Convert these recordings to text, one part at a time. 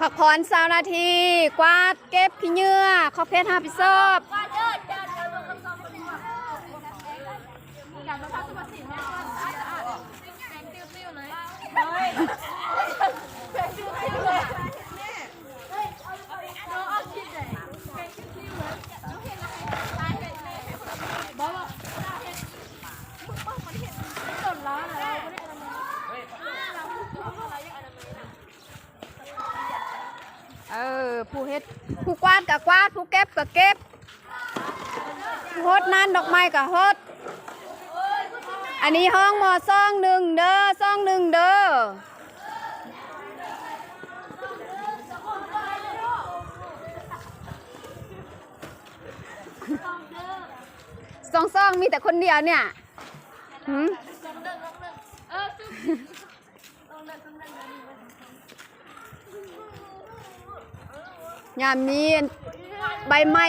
พักผ่อนสาวนาที กวาดเก็บขี้เหงื่อขอเพชรหาพิซอบ เออ ผู้เฮ็ดผู้กวาดกับกวาดผู้เก็บกับเก็บผู้ฮดนั่นดอกไม้กับฮดอันนี้ห้องหมอซองหนึ่งเด้อซองหนึ่งเด้อซองซองมีแต่คนเดียวเนี่ยหืม ยามนี้ใบไม้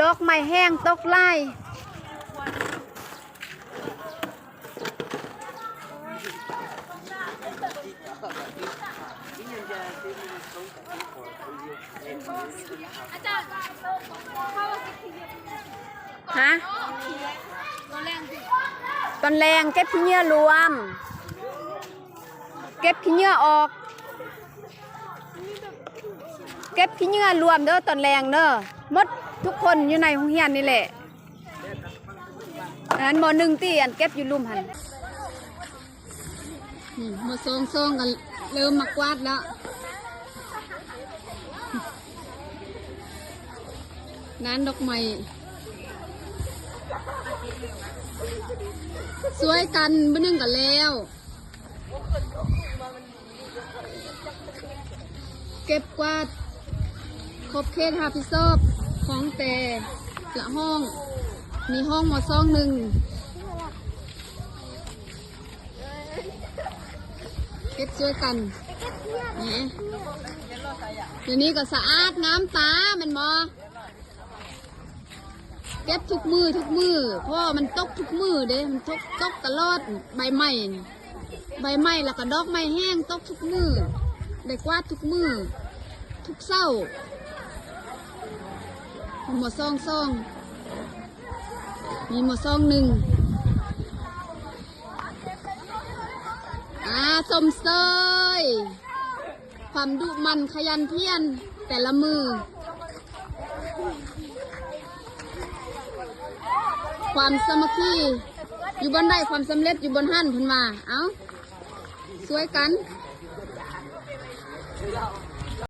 ดอกไม้แห้งตกไล่ฮะตอนแรงเก็บขี้เหื่อรวม เก็บขี้เหื่อออก เก็บขี้เหงื่อรวมเด้อตอนแรงเด้อมดทุกคนอยู่ในห้องเรียนนี่แหละอันหมอหนึ่งตีอันเก็บอยู่รุมหันนี่หมอซองซองกันเริ่มมากวาดแล้วงานดอกไม้สวยกันบนึงกันแล้ว เก็บกวาด ครบเคสหาพิซอบของแต่ละห้อง มีห้องมอซ่องหนึ่งเก็บช่วยกันนี่เดี๋ยวนี้ก็สะอาดน้ำตามันมอเก็บทุกมือทุกมือเพราะว่ามันตกทุกมือเด้มันตกตกตลอดใบไม้นี่ใบไม้แล้วก็ดอกไม้แห้งตกทุกมือได้กวาดทุกมือทุกเศร้า หมดซองซองมีหมดซองหนึ่งอ่าสมเสยความดุมันขยันเพียรแต่ละมือ ความสมัคคีอยู่บนได้ความสำเร็จอยู่บนหั่นพันมา เอาสวยกัน